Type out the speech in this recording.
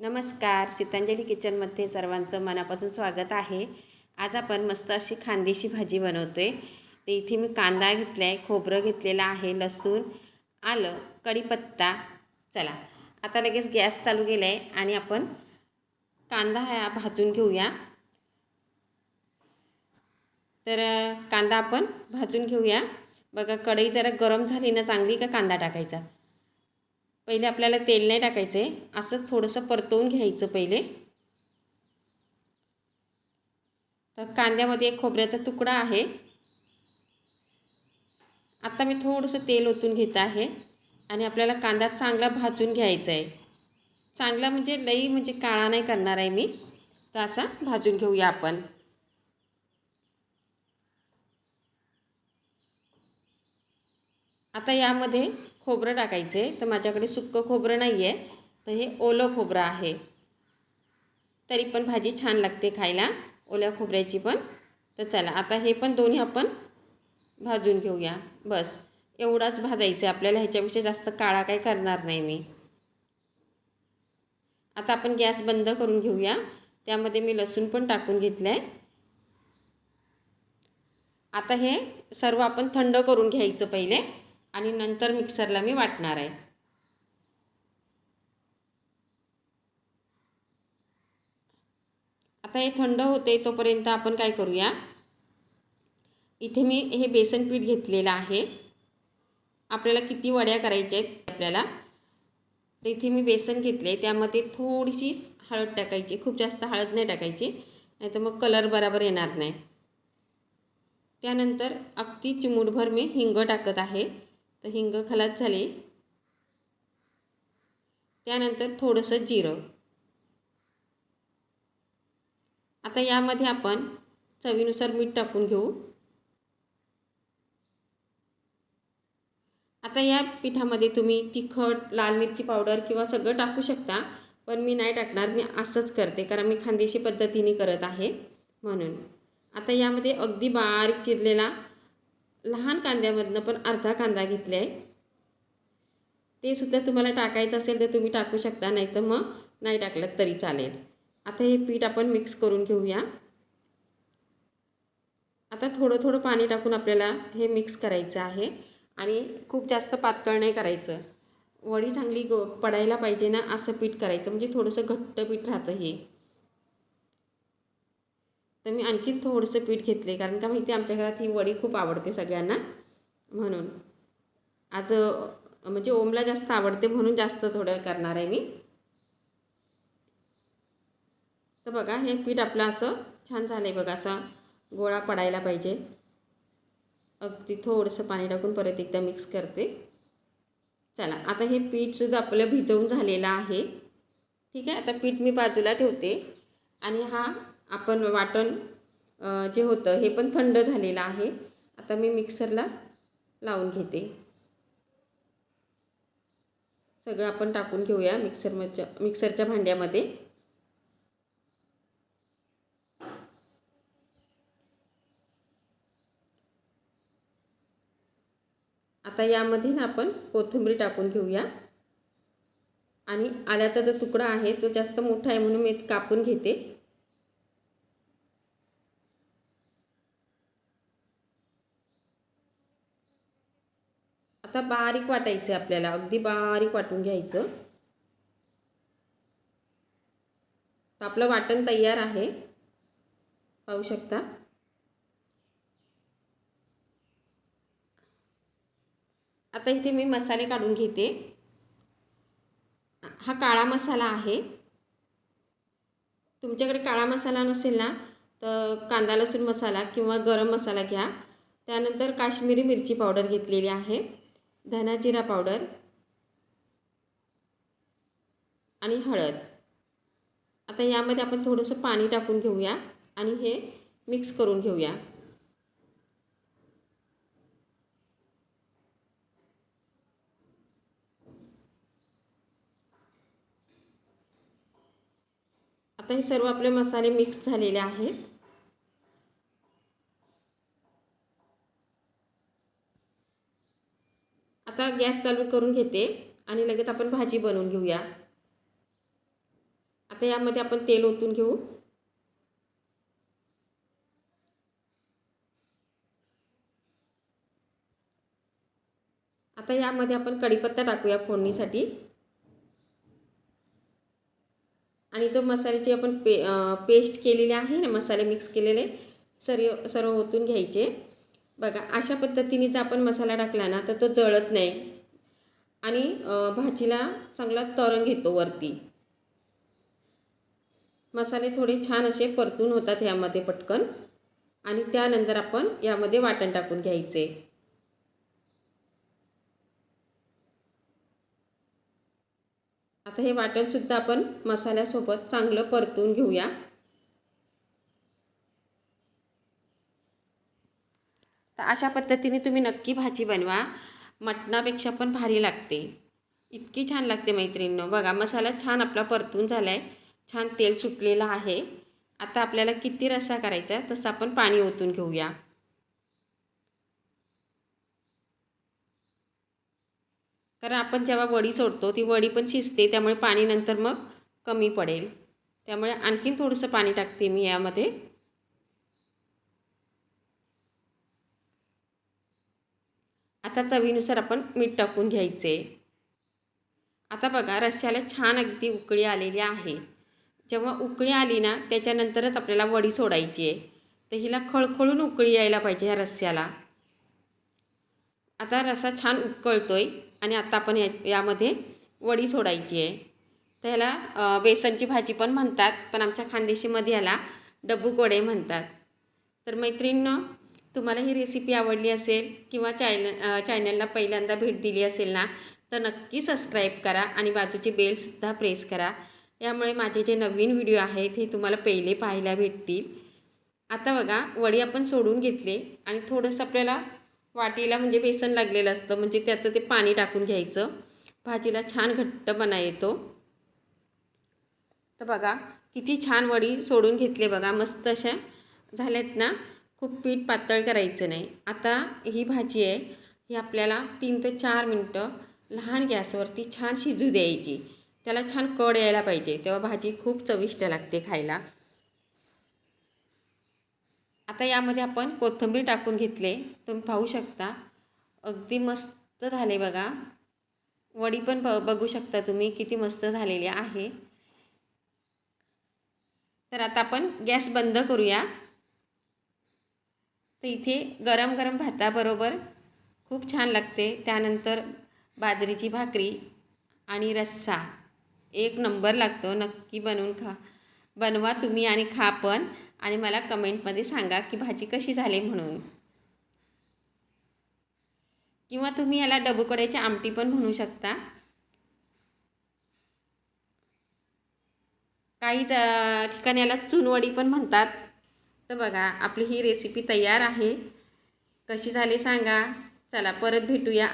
नमस्कार सीतांजली किचनमध्ये सर्वांचं मनापासून स्वागत आहे. आज आपण मस्त अशी खांदेशी भाजी बनवतो आहे इथे मी कांदा घेतला आहे खोबरं घेतलेलं आहे लसूण आलं कढीपत्ता. चला आता लगेच गॅस चालू केला आहे आणि आपण कांदा हा भाजून घेऊया. तर कांदा आपण भाजून घेऊया. बघा कढई जरा गरम झाली ना चांगली का कांदा टाकायचा? पहिले आपल्याला तेल नाही टाकायचं. आहे असं थोडंसं परतवून घ्यायचं पहिले. तर कांद्यामध्ये एक खोबऱ्याचा तुकडा आहे. आता मी थोडंसं तेल ओतून घेत आहे आणि आपल्याला कांदा चांगला भाजून घ्यायचा आहे. चांगला म्हणजे लई म्हणजे काळा नाही करणार आहे मी. तर असा भाजून घेऊया आपण. आता यामध्ये खोबरं टाकायचं. आहे तर माझ्याकडे सुक्कं खोबरं नाही आहे तर हे ओलं खोबरं आहे. तरी पण भाजी छान लागते खायला. ओल्या खोबऱ्याची पण. तर चला आता हे पण दोन्ही आपण भाजून घेऊया. बस. एवढाच भाजायचं आहे आपल्याला. ह्याच्यापेक्षा जास्त काळा काही करणार नाही मी. आता आपण गॅस बंद करून घेऊया. त्यामध्ये मी लसूण पण टाकून घेतलं आहे आता हे सर्व आपण थंड करून घ्यायचं पहिले. आणि नंतर मिक्सरला मी वाटणार आहे. आता हे थंड होते तोपर्यंत आपण काय करूया? इथे मी हे बेसन पीठ घेतलेलं आहे. आपल्याला किती वड्या करायच्या आहेत आपल्याला. तर इथे मी बेसन घेतले त्यामध्ये थोडीशी हळद टाकायची. खूप जास्त हळद नाही टाकायची. नाही तर मग कलर बरोबर येणार नाही. त्यानंतर अगदी चिमूटभर मी हिंग टाकत आहे. तर हिंग खलास झाले. त्यानंतर थोडंसं जिरं. आता यामध्ये आपण चवीनुसार मीठ टाकून घेऊ. आता या पिठामध्ये तुम्ही तिखट लाल मिरची पावडर किंवा सगळं टाकू शकता पण मी नाही टाकणार मी असंच करते कारण मी खानदेशी पद्धतीने करत आहे म्हणून. आता यामध्ये अगदी बारीक चिरलेला लहान कांद्यामधनं पण अर्धा कांदा घेतला आहे ते सुद्धा तुम्हाला टाकायचं असेल तर तुम्ही टाकू शकता नाही तर मग नाही टाकलं तरी चालेल. आता हे पीठ आपण मिक्स करून घेऊया. आता थोडं थोडं पाणी टाकून आपल्याला हे मिक्स करायचं आहे. आणि खूप जास्त पातळ नाही करायचं. वडी चांगली गो पडायला पाहिजे ना असं पीठ करायचं. म्हणजे थोडंसं घट्ट पीठ राहतं हे. तर मी आणखीन थोडंसं पीठ घेतले कारण का माहिती आमच्या घरात ही वडी खूप आवडते सगळ्यांना म्हणून. आज म्हणजे ओमला जास्त आवडते म्हणून जास्त थोडं करणार आहे मी. तर बघा हे पीठ आपलं असं छान झालं आहे बघा असा गोळा पडायला पाहिजे. अगदी थोडंसं पाणी टाकून परत एकदा मिक्स करते. चला आता हे पीठसुद्धा आपलं भिजवून झालेलं आहे. ठीक आहे आता पीठ मी बाजूला ठेवते. आणि हा आपण वाटण जे होतं हे पण थंड झालेलं आहे. आता मी मिक्सरला लावून घेते. सगळं आपण टाकून घेऊया मिक्सरमच्या मिक्सरच्या भांड्यामध्ये. आता यामध्ये ना आपण कोथिंबीर टाकून घेऊया. आणि आल्याचा जो तुकडा आहे तो जास्त मोठा आहे म्हणून मी कापून घेते. आता बारीक वाटायचं आहे आपल्याला. अगदी बारीक वाटून घ्यायचं. तर आपलं वाटण तयार आहे. पाहू शकता. आता इथे मी मसाले काढून घेते. हा काळा मसाला आहे. तुमच्याकडे काळा मसाला नसेल ना तर कांदा लसूण मसाला किंवा गरम मसाला घ्या. त्यानंतर काश्मीरी मिरची पावडर घेतलेली आहे. धनाजिरा पावडर आणि हळद. आता यामध्ये आपण थोडंसं पाणी टाकून घेऊया आणि हे मिक्स करून घेऊया. आता हे सर्व आपले मसाले मिक्स झालेले आहेत आता गॅस चालू करून घेते आणि लगेच आपण भाजी बनवून घेऊया. आता यामध्ये आपण तेल ओतून घेऊ. आता यामध्ये आपण कढीपत्ता टाकूया फोडणीसाठी. आणि जो मसाल्याची आपण पे पेस्ट केलेली आहे ना मसाले मिक्स केलेले सर्व सर्व ओतून घ्यायचे. बघा अशा पद्धतीने जर आपण मसाला टाकला ना तर तो जळत नाही. आणि भाजीला चांगला तरंग येतो वरती. मसाले थोडे छान असे परतून होतात यामध्ये पटकन. आणि त्यानंतर आपण यामध्ये वाटण टाकून घ्यायचे. आता हे वाटणसुद्धा आपण मसाल्यासोबत चांगलं परतून घेऊया. तर अशा पद्धतीने तुम्ही नक्की भाजी बनवा. मटणापेक्षा पण भारी लागते. इतकी छान लागते मैत्रिणीनं. बघा मसाला छान आपला परतून झाला आहे छान तेल सुटलेलं आहे. आता आपल्याला किती रस्सा करायचा तसं आपण पाणी ओतून घेऊया. कारण आपण जेव्हा वडी सोडतो ती वडी पण शिजते त्यामुळे पाणी नंतर मग कमी पडेल. त्यामुळे आणखीन थोडंसं पाणी टाकते मी यामध्ये. आता चवीनुसार आपण मीठ टाकून घ्यायचे. आता बघा रश्श्याला छान अगदी उकळी आलेली आहे. जेव्हा उकळी आली ना त्याच्यानंतरच आपल्याला वडी सोडायची आहे. तर हिला खळखळून उकळी यायला पाहिजे ह्या रस्स्याला आता रस्सा छान उकळतोय आणि आता आपण या यामध्ये वडी सोडायची आहे. तर ह्याला बेसनची भाजी पण म्हणतात पण आमच्या खानदेशीमध्ये ह्याला डबू कोडे म्हणतात. तर मैत्रिणीनं तुम्हाला ही रेसिपी आवडली असेल किंवा चायन चॅनलला पहिल्यांदा भेट दिली असेल ना तर नक्की सबस्क्राईब करा आणि बाजूची बेलसुद्धा प्रेस करा. यामुळे माझे जे नवीन व्हिडिओ आहेत हे तुम्हाला पहिले पाहायला भेटतील. आता बघा वडी आपण सोडून घेतले आणि थोडंसं आपल्याला वाटीला म्हणजे बेसन लागलेलं असतं म्हणजे त्याचं ते पाणी टाकून घ्यायचं. भाजीला छान घट्ट बना येतो. तर बघा किती छान वडी सोडून घेतले बघा मस्त अशा झाल्यात ना. खूप पीठ पातळ करायचं नाही. आता ही भाजी आहे ही आपल्याला तीन ते चार मिनटं लहान गॅसवरती छान शिजू द्यायची. त्याला छान कड यायला पाहिजे तेव्हा भाजी खूप चविष्ट लागते खायला. आता यामध्ये आपण कोथिंबीर टाकून घेतले. तुम्ही पाहू शकता अगदी मस्त झाले बघा. वडी पण ब बघू शकता तुम्ही किती मस्त झालेली आहे. तर आता आपण गॅस बंद करूया. तर इथे गरम गरम भाताबरोबर खूप छान लागते. त्यानंतर बाजरीची भाकरी आणि रस्सा. एक नंबर लागतो. नक्की बनवून खा. बनवा तुम्ही आणि खा पण आणि मला कमेंटमध्ये सांगा की भाजी कशी झाली म्हणून. किंवा तुम्ही याला डबुकड्याची आमटी पण म्हणू शकता. काही ठिकाणी याला चुनवडी पण म्हणतात. तर बघा आपली ही रेसिपी तयार आहे. कशी झाली सांगा. चला परत भेटूया